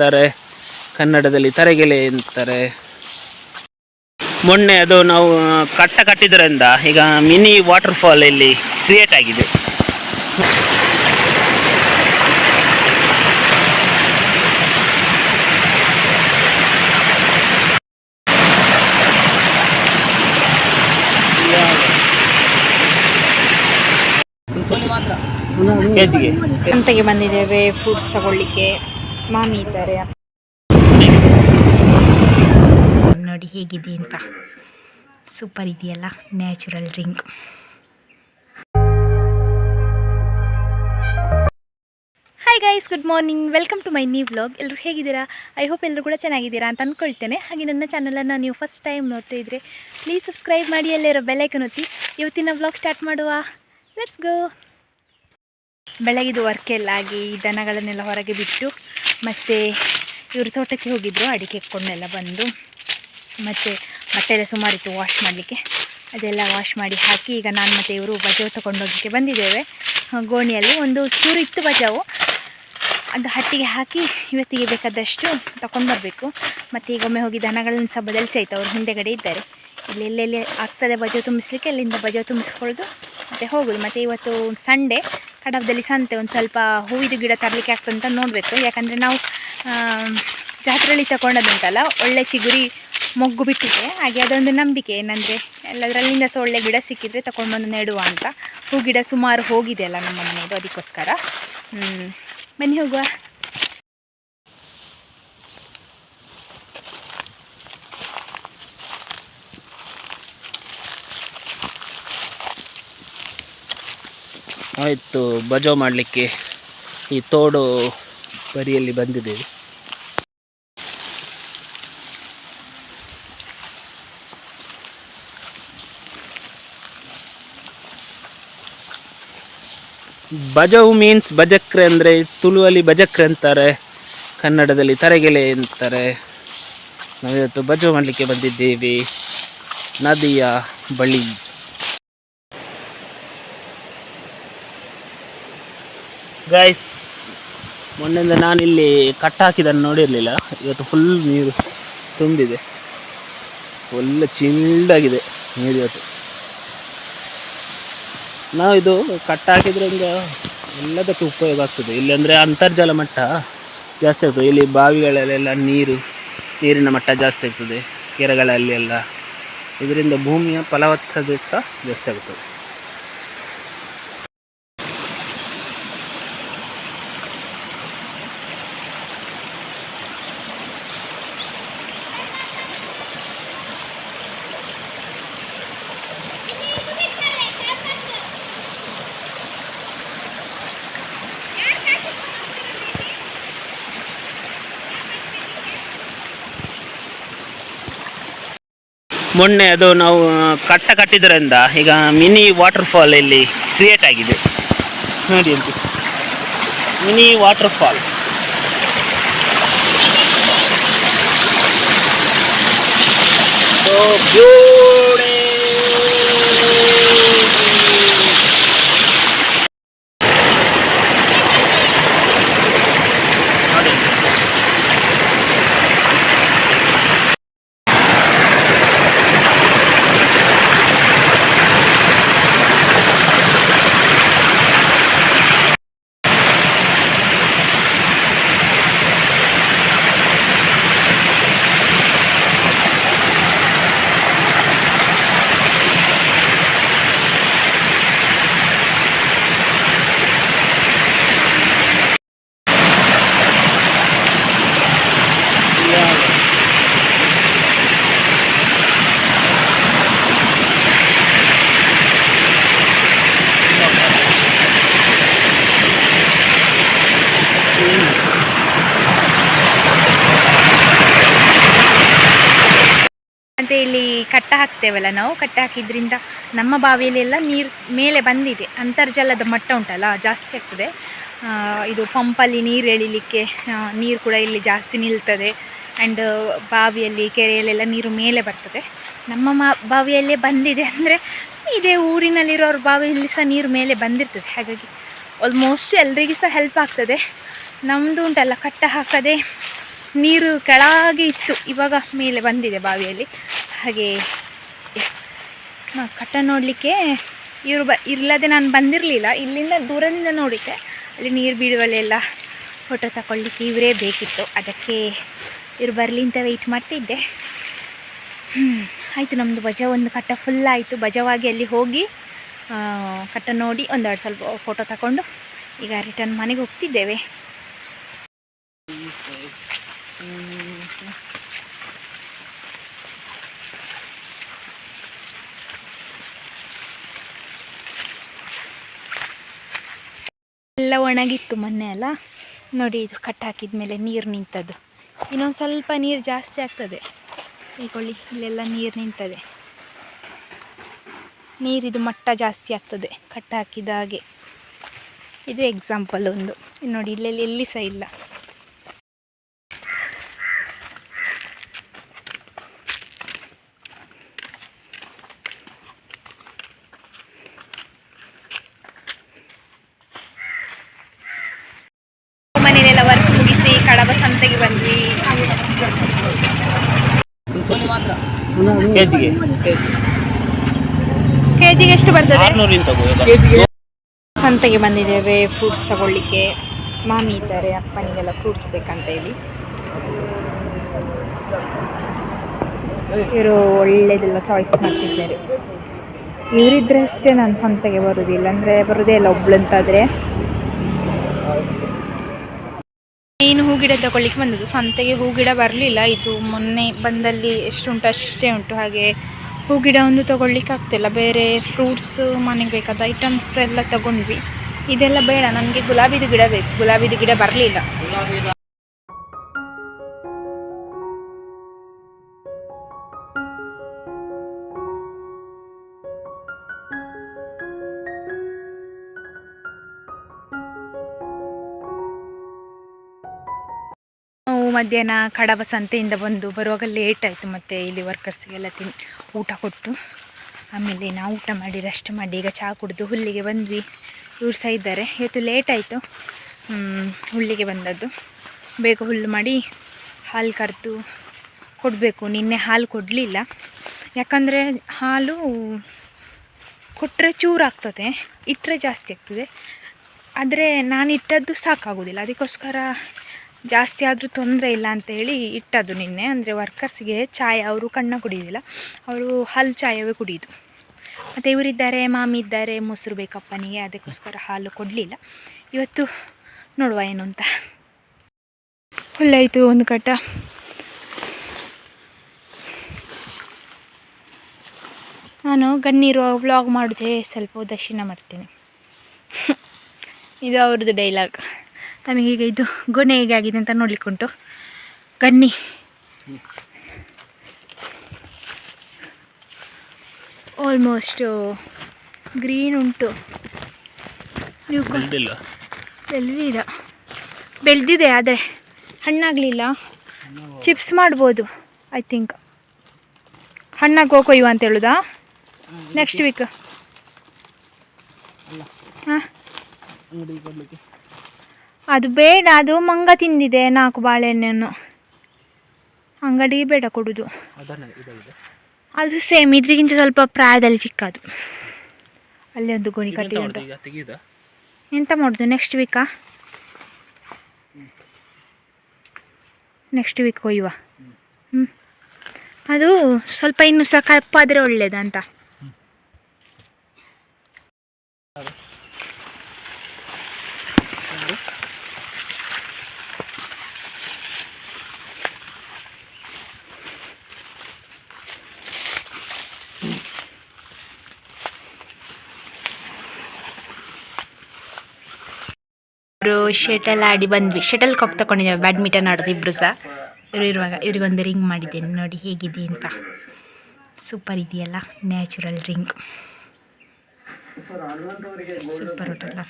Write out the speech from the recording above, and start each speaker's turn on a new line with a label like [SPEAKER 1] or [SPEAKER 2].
[SPEAKER 1] ಅಂತಾರೆ ಕನ್ನಡದಲ್ಲಿ ತರೆಗೆಲೆ ಅಂತಾರೆ. ಮೊನ್ನೆ ಅದು ನಾವು ಕಟ್ಟ ಕಟ್ಟಿದ್ರಿಂದ ಈಗ ಮಿನಿ ವಾಟರ್ ಫಾಲ್ ಇಲ್ಲಿ ಕ್ರಿಯೇಟ್ ಆಗಿದೆ. ಕೆಜಿಗೆ.
[SPEAKER 2] ಸಂತೆಗೆ ಬಂದಿದ್ದೇವೆ ಫ್ರೂಟ್ಸ್ ತಗೊಳ್ಳಿಕ್ಕೆ. ಮಾಮಿ ಇದ್ದಾರೆ. ನೋಡಿ ಹೇಗಿದೆ ಅಂತ. ಸೂಪರ್ ಇದೆಯಲ್ಲ, natural drink. Hi guys good morning welcome to my new vlog ಎಲ್ಲರೂ ಹೇಗಿದ್ದೀರಾ? ಐ ಹೋಪ್ ಎಲ್ಲರೂ ಕೂಡ ಚೆನ್ನಾಗಿದ್ದೀರಾ ಅಂತ ಅಂದ್ಕೊಳ್ತೇನೆ ಹಾಗೆ ನನ್ನ ಚಾನಲನ್ನು ನೀವು ಫಸ್ಟ್ ಟೈಮ್ ನೋಡ್ತಾ ಇದ್ದರೆ ಪ್ಲೀಸ್ ಸಬ್ಸ್ಕ್ರೈಬ್ ಮಾಡಿ, ಅಲ್ಲಿರೋ ಬೆಲ್ಲೈಕನ್ ಒತ್ತಿ. ಇವತ್ತಿನ ವ್ಲಾಗ್ ಸ್ಟಾರ್ಟ್ ಮಾಡುವ. ಲೆಟ್ಸ್ ಗೋ ಬೆಳಗಿದು ಎಲ್ಲ ಆಗಿ ದನಗಳನ್ನೆಲ್ಲ ಹೊರಗೆ ಬಿಟ್ಟು ಮತ್ತು ಇವರು ತೋಟಕ್ಕೆ ಹೋಗಿದ್ದರು ಅಡಿಕೆ ಕೊಂಡೆಲ್ಲ ಬಂದು ಮತ್ತು ಬಟ್ಟೆ ಎಲ್ಲ ಸುಮಾರಿತ್ತು ವಾಶ್ ಮಾಡಲಿಕ್ಕೆ. ಅದೆಲ್ಲ ವಾಶ್ ಮಾಡಿ ಹಾಕಿ ಈಗ ನಾನು ಮತ್ತು ಇವರು ಬಜಾವ್ ತೊಗೊಂಡೋಗಲಿಕ್ಕೆ ಬಂದಿದ್ದೇವೆ. ಗೋಣಿಯಲ್ಲಿ ಒಂದು ಚೂರು ಇತ್ತು ಬಜಾವು. ಅದು ಹಟ್ಟಿಗೆ ಹಾಕಿ ಇವತ್ತಿಗೆ ಬೇಕಾದಷ್ಟು ತಗೊಂಡು ಬರಬೇಕು. ಮತ್ತು ಈಗ ಒಮ್ಮೆ ಹೋಗಿ ದನಗಳನ್ನು ಸಹ ಬದಲಿಸಿ ಆಯಿತು, ಅವ್ರು ಹಿಂದೆಗಡೆ ಇದ್ದಾರೆ. ಇಲ್ಲಿ ಎಲ್ಲೆಲ್ಲಿ ಆಗ್ತದೆ ಬಜಾವ್ ತುಂಬಿಸ್ಲಿಕ್ಕೆ, ಅಲ್ಲಿಂದ ಬಜಾವ್ ತುಂಬಿಸ್ಕೊಳ್ಳೋದು, ಮತ್ತು ಹೋಗೋದು. ಮತ್ತು ಇವತ್ತು ಸಂಡೇ ಕಡಬದಲ್ಲಿ ಸಂತೆ ಒಂದು ಸ್ವಲ್ಪ ಹೂವಿದು ಗಿಡ ತರಲಿಕ್ಕೆ ಆಗ್ತದೆ ಅಂತ ನೋಡಬೇಕು. ಯಾಕಂದರೆ ನಾವು ಜಾತ್ರೆಯಲ್ಲಿ ತಗೊಂಡದುಂಟಲ್ಲ ಒಳ್ಳೆ ಚಿಗುರಿ ಮೊಗ್ಗು ಬಿಟ್ಟಿದೆ. ಹಾಗೆ ಅದೊಂದು ನಂಬಿಕೆ. ಏನಂದರೆ ಎಲ್ಲದರಲ್ಲಿಂದ ಸಹ ಒಳ್ಳೆ ಗಿಡ ಸಿಕ್ಕಿದರೆ ತಗೊಂಡು ಬಂದು ನೆಡುವ ಅಂತ. ಹೂ ಗಿಡ ಸುಮಾರು ಹೋಗಿದೆ ಅಲ್ಲ ನಮ್ಮ ಮನೆಯದು, ಅದಕ್ಕೋಸ್ಕರ. ಬನ್ನಿ ಹೋಗುವ.
[SPEAKER 1] ಆಯಿತು ಬಜೋ ಮಾಡಲಿಕ್ಕೆ ಈ ತೋಡು ಬರಿಯಲ್ಲಿ ಬಂದಿದ್ದೇವೆ ಬಜಾವು ಮೀನ್ಸ್ ಬಜಕ್ರೆ ಅಂದರೆ ತುಳುವಲ್ಲಿ ಬಜಕ್ರೆ ಅಂತಾರೆ, ಕನ್ನಡದಲ್ಲಿ ತರಗೆಲೆ ಅಂತಾರೆ. ನಾವಿವತ್ತು ಬಜೋ ಮಾಡಲಿಕ್ಕೆ ಬಂದಿದ್ದೇವೆ, ನದಿಯ ಬಳಿ. ಗೈಸ್ ಮೊನ್ನೆಯಿಂದ ನಾನಿಲ್ಲಿ ಕಟ್ ಹಾಕಿದ್ದನ್ನು ನೋಡಿರಲಿಲ್ಲ. ಇವತ್ತು ಫುಲ್ ನೀರು ತುಂಬಿದೆ. ಫುಲ್ ಚಿಲ್ಡಾಗಿದೆ ನೀರು ಇವತ್ತು. ನಾವು ಇದು ಕಟ್ಟ ಹಾಕಿದ್ರಿಂದ ಎಲ್ಲದಕ್ಕೂ ಉಪಯೋಗ ಆಗ್ತದೆ. ಇಲ್ಲಿ ಅಂದರೆ ಅಂತರ್ಜಲ ಮಟ್ಟ ಜಾಸ್ತಿ ಆಗ್ತದೆ. ಇಲ್ಲಿ ಬಾವಿಗಳಲ್ಲೆಲ್ಲ ನೀರು, ನೀರಿನ ಮಟ್ಟ ಜಾಸ್ತಿ ಆಗ್ತದೆ. ಕೆರೆಗಳಲ್ಲಿ ಎಲ್ಲ ಇದರಿಂದ ಭೂಮಿಯ ಫಲವತ್ತತೆ ಸಹ ಜಾಸ್ತಿ ಆಗ್ತದೆ. ಮೊನ್ನೆ ಅದು ನಾವು ಕಟ್ಟ ಕಟ್ಟಿದ್ರಿಂದ ಈಗ ಮಿನಿ ವಾಟರ್ ಫಾಲ್ ಇಲ್ಲಿ ಕ್ರಿಯೇಟ್ ಆಗಿದೆ. ನೋಡಿ ಅಂತ. ಮಿನಿ ವಾಟರ್ ಫಾಲ್ ಸೊ ನೋಡಿ
[SPEAKER 2] ಮತ್ತು ಇಲ್ಲಿ ಕಟ್ಟ ಹಾಕ್ತೇವಲ್ಲ ನಾವು? ಕಟ್ಟ ಹಾಕಿದ್ರಿಂದ ನಮ್ಮ ಬಾವಿಯಲ್ಲೆಲ್ಲ ನೀರು ಮೇಲೆ ಬಂದಿದೆ. ಅಂತರ್ಜಲದ ಮಟ್ಟ ಉಂಟಲ್ಲ, ಜಾಸ್ತಿ ಆಗ್ತದೆ. ಇದು ಪಂಪಲ್ಲಿ ನೀರು ಎಳಿಲಿಕ್ಕೆ ನೀರು ಕೂಡ ಇಲ್ಲಿ ಜಾಸ್ತಿ ನಿಲ್ತದೆ. ಆ್ಯಂಡ್ ಬಾವಿಯಲ್ಲಿ, ಕೆರೆಯಲ್ಲೆಲ್ಲ ನೀರು ಮೇಲೆ ಬರ್ತದೆ. ನಮ್ಮ ಬಾವಿಯಲ್ಲೇ ಬಂದಿದೆ ಅಂದರೆ ಇದೇ ಊರಿನಲ್ಲಿರೋರ ಬಾವಿಯಲ್ಲಿ ಸಹ ನೀರು ಮೇಲೆ ಬಂದಿರ್ತದೆ. ಹಾಗಾಗಿ ಆಲ್ಮೋಸ್ಟ್ ಎಲ್ರಿಗೂ ಸಹ ಹೆಲ್ಪ್ ಆಗ್ತದೆ. ನಮ್ಮದು ಉಂಟಲ್ಲ, ಕಟ್ಟ ಹಾಕದೆ ನೀರು ಕೆಳಗೆ ಇತ್ತು. ಇವಾಗ ಮೇಲೆ ಬಂದಿದೆ ಬಾವಿಯಲ್ಲಿ. ಹಾಗೆ ಕಟ್ಟ ನೋಡಲಿಕ್ಕೆ ಇವರು ಬ ಇಲ್ಲದೆ ನಾನು ಬಂದಿರಲಿಲ್ಲ. ಇಲ್ಲಿಂದ ದೂರದಿಂದ ನೋಡಿದ್ದೆ. ಅಲ್ಲಿ ನೀರು ಬೀಳುವಲ್ಲೆಲ್ಲ ಫೋಟೋ ತಗೊಳ್ಳಿಕ್ಕೆ ಇವರೇ ಬೇಕಿತ್ತು. ಅದಕ್ಕೆ ಇವರು ಬರಲಿ ಅಂತ ವೆಯ್ಟ್ ಮಾಡ್ತಿದ್ದೆ. ಆಯಿತು ನಮ್ಮದು ಭಜ ಒಂದು ಕಟ್ಟ ಫುಲ್ ಆಯಿತು. ಬಜವಾಗಿ ಅಲ್ಲಿ ಹೋಗಿ ಕಟ್ಟ ನೋಡಿ ಒಂದೆರಡು ಸ್ವಲ್ಪ ಫೋಟೋ ತಗೊಂಡು ಈಗ ರಿಟರ್ನ್ ಮನೆಗೆ ಹೋಗ್ತಿದ್ದೇವೆ. ಒಣಗಿತ್ತು ಮೊನ್ನೆ ಅಲ್ಲ? ನೋಡಿ ಇದು ಕಟ್ ಹಾಕಿದ ಮೇಲೆ ನೀರು ನಿಂತದ್ದು. ಇನ್ನೊಂದು ಸ್ವಲ್ಪ ನೀರು ಜಾಸ್ತಿ ಆಗ್ತದೆ. ಈಗೊಳ್ಳಿ ಇಲ್ಲೆಲ್ಲ ನೀರು ನಿಂತದೆ. ನೀರಿದು ಮಟ್ಟ ಜಾಸ್ತಿ ಆಗ್ತದೆ ಕಟ್ ಹಾಕಿದ ಹಾಗೆ. ಇದು ಎಕ್ಸಾಂಪಲ್ ಒಂದು. ನೋಡಿ, ಇಲ್ಲೆಲ್ಲಿ ಎಲ್ಲಿ ಸಹ ಇಲ್ಲ. ಕಡಬ ಸಂತೆಗೆ ಬಂದ್ವಿ.
[SPEAKER 1] ಕೆ ಜಿಗೆ
[SPEAKER 2] ಕೆ ಜಿಗೆ ಎಷ್ಟು ಬರ್ತದೆ ಸಂತೆಗೆ ಬಂದಿದ್ದೇವೆ ಫ್ರೂಟ್ಸ್ ತಗೊಳ್ಳಿಕ್ಕೆ. ಮಾಮಿ ಇದ್ದಾರೆ ಅಪ್ಪನಿಗೆಲ್ಲ ಫ್ರೂಟ್ಸ್ ಬೇಕಂತ ಹೇಳಿ. ಇವರು ಒಳ್ಳೇದೆಲ್ಲ ಚಾಯ್ಸ್ ಮಾಡ್ತಿದ್ದಾರೆ. ಇವರಿದ್ರೆ ಅಷ್ಟೇ ನಾನು ಸಂತೆಗೆ ಬರೋದಿಲ್ಲ ಅಂದರೆ ಬರೋದೇ ಇಲ್ಲ ಒಬ್ಳಂತಾದರೆ. ಏನು ಹೂಗಿಡ ತಗೊಳ್ಳಿಕ್ಕೆ ಬಂದದ್ದು? ಸಂತೆಗೆ ಹೂಗಿಡ ಬರಲಿಲ್ಲ. ಇದು ಮೊನ್ನೆ ಬಂದಲ್ಲಿ ಎಷ್ಟುಂಟು, ಅಷ್ಟೇ ಉಂಟು. ಹಾಗೆ ಹೂಗಿಡ ಒಂದು ತಗೊಳ್ಳಿಕ್ಕೆ ಆಗ್ತಿಲ್ಲ. ಬೇರೆ ಫ್ರೂಟ್ಸ್ ಮನೆಗೆ ಬೇಕಾದ ಐಟಮ್ಸ್ ಎಲ್ಲ ತಗೊಂಡ್ವಿ. ಇದೆಲ್ಲ ಬೇಡ. ನನಗೆ ಗುಲಾಬಿದು ಗಿಡ ಬೇಕು. ಗುಲಾಬಿದು ಗಿಡ ಬರಲಿಲ್ಲ. ಮಧ್ಯಾಹ್ನ ಕಡಬ ಸಂತೆಯಿಂದ ಬಂದು ಬರುವಾಗ ಲೇಟ್ ಆಯಿತು ಮತ್ತು ಇಲ್ಲಿ ವರ್ಕರ್ಸ್ಗೆಲ್ಲ ತಿನ್, ಊಟ ಕೊಟ್ಟು ಆಮೇಲೆ ನಾವು ಊಟ ಮಾಡಿ ರೆಸ್ಟ್ ಮಾಡಿ ಈಗ ಚಹಾ ಕುಡಿದು ಹುಲ್ಲಿಗೆ ಬಂದ್ವಿ. ಇವ್ರು ಸಹ ಇದ್ದಾರೆ. ಇವತ್ತು ಲೇಟ್ ಆಯಿತು ಹುಲ್ಲಿಗೆ ಬಂದದ್ದು. ಬೇಗ ಹುಲ್ಲು ಮಾಡಿ ಹಾಲು ಕರೆದು ಕೊಡಬೇಕು. ನಿನ್ನೆ ಹಾಲು ಕೊಡಲಿಲ್ಲ. ಯಾಕಂದರೆ ಹಾಲು ಕೊಟ್ಟರೆ ಚೂರಾಗ್ತದೆ. ಇಟ್ಟರೆ ಜಾಸ್ತಿ ಆಗ್ತದೆ. ಆದರೆ ನಾನು ಇಟ್ಟದ್ದು ಸಾಕಾಗೋದಿಲ್ಲ. ಅದಕ್ಕೋಸ್ಕರ ಜಾಸ್ತಿ ಆದರೂ ತೊಂದರೆ ಇಲ್ಲ ಅಂತೇಳಿ ಇಟ್ಟದು ನಿನ್ನೆ. ಅಂದರೆ ವರ್ಕರ್ಸ್ಗೆ ಚಾಯ್, ಅವರು ಕಣ್ಣ ಕುಡಿಯೋದಿಲ್ಲ ಅವರು ಹಾಲು ಚಾಯವೇ ಕುಡಿಯೋದು ಮತ್ತು ಇವರಿದ್ದಾರೆ, ಮಾಮಿ ಇದ್ದಾರೆ, ಮೊಸರು ಬೇಕಪ್ಪನಿಗೆ ಅದಕ್ಕೋಸ್ಕರ ಹಾಲು ಕೊಡಲಿಲ್ಲ. ಇವತ್ತು ನೋಡುವ ಏನು ಅಂತ. ಹುಲ್ಲಾಯಿತು ಒಂದು ಕಟ್ಟ ನಾನು ಗಣ್ಣೀರು ವ್ಲಾಗ್ ಮಾಡಿದೆ ಸ್ವಲ್ಪ ದರ್ಶನ ಮಾಡ್ತೀನಿ. ಇದು ಅವ್ರದ್ದು ಡೈಲಾಗ್ ನಮಗೀಗ ಇದು ಗೊನೆ ಹೇಗೆ ಆಗಿದೆ ಅಂತ ನೋಡ್ಲಿಕ್ಕೆ ಉಂಟು ಗನ್ನಿ ಆಲ್ಮೋಸ್ಟ್ ಗ್ರೀನ್ ಉಂಟು. ನೀವು
[SPEAKER 1] ಬೆಳ್ದಿಲ್ಲ
[SPEAKER 2] ಬೆಳೆದಿದೆ ಆದರೆ ಹಣ್ಣಾಗಲಿಲ್ಲ. ಚಿಪ್ಸ್ ಮಾಡ್ಬೋದು ಐ ಥಿಂಕ್ ಹಣ್ಣಾಗಿ ಕೊಯ್ಯುವ ಅಂತ ಹೇಳುದಾ? ನೆಕ್ಸ್ಟ್ ವೀಕ್ ಹಾಂ? ಅದು ಬೇಡ ಅದು ಮಂಗ ತಿಂದಿದೆ ನಾಲ್ಕು ಬಾಳೆಹಣ್ಣನ್ನು ಅಂಗಡಿಗೆ ಬೇಡ ಕೊಡೋದು. ಅದು ಸೇಮ್ ಇದ್ರಿಗಿಂತ ಸ್ವಲ್ಪ ಪ್ರಾಯದಲ್ಲಿ ಚಿಕ್ಕದು. ಅಲ್ಲಿ ಒಂದು ಗೋಣಿ ಉಂಟು ಎಂತ ಮಾಡೋದು ನೆಕ್ಸ್ಟ್ ವೀಕಾ ನೆಕ್ಸ್ಟ್ ವೀಕ್ ಒಯ್ಯುವ. ಹ್ಞೂ ಅದು ಸ್ವಲ್ಪ ಇನ್ನು ಸಹ ಕಪ್ಪಾದರೆ ಒಳ್ಳೇದಂತ ಅವರು ಶಟಲ್ ಆಡಿ ಬಂದ್ವಿ. ಶಟಲ್ ಕಾಕ್ ತಗೊಂಡಿದ್ದೇವೆ ಬ್ಯಾಡ್ಮಿಂಟನ್ ಆಡೋದು ಇಬ್ಬರು ಸಹ. ಇವರು ಇರುವಾಗ ಇವ್ರಿಗೊಂದು ರಿಂಗ್ ಮಾಡಿದ್ದೇನೆ. ನೋಡಿ ಹೇಗಿದೆ ಅಂತ. ಸೂಪರ್ ಇದೆಯಲ್ಲ? ನ್ಯಾಚುರಲ್ ರಿಂಗ್ ಸೂಪರ್ ಉಂಟಲ್ಲ.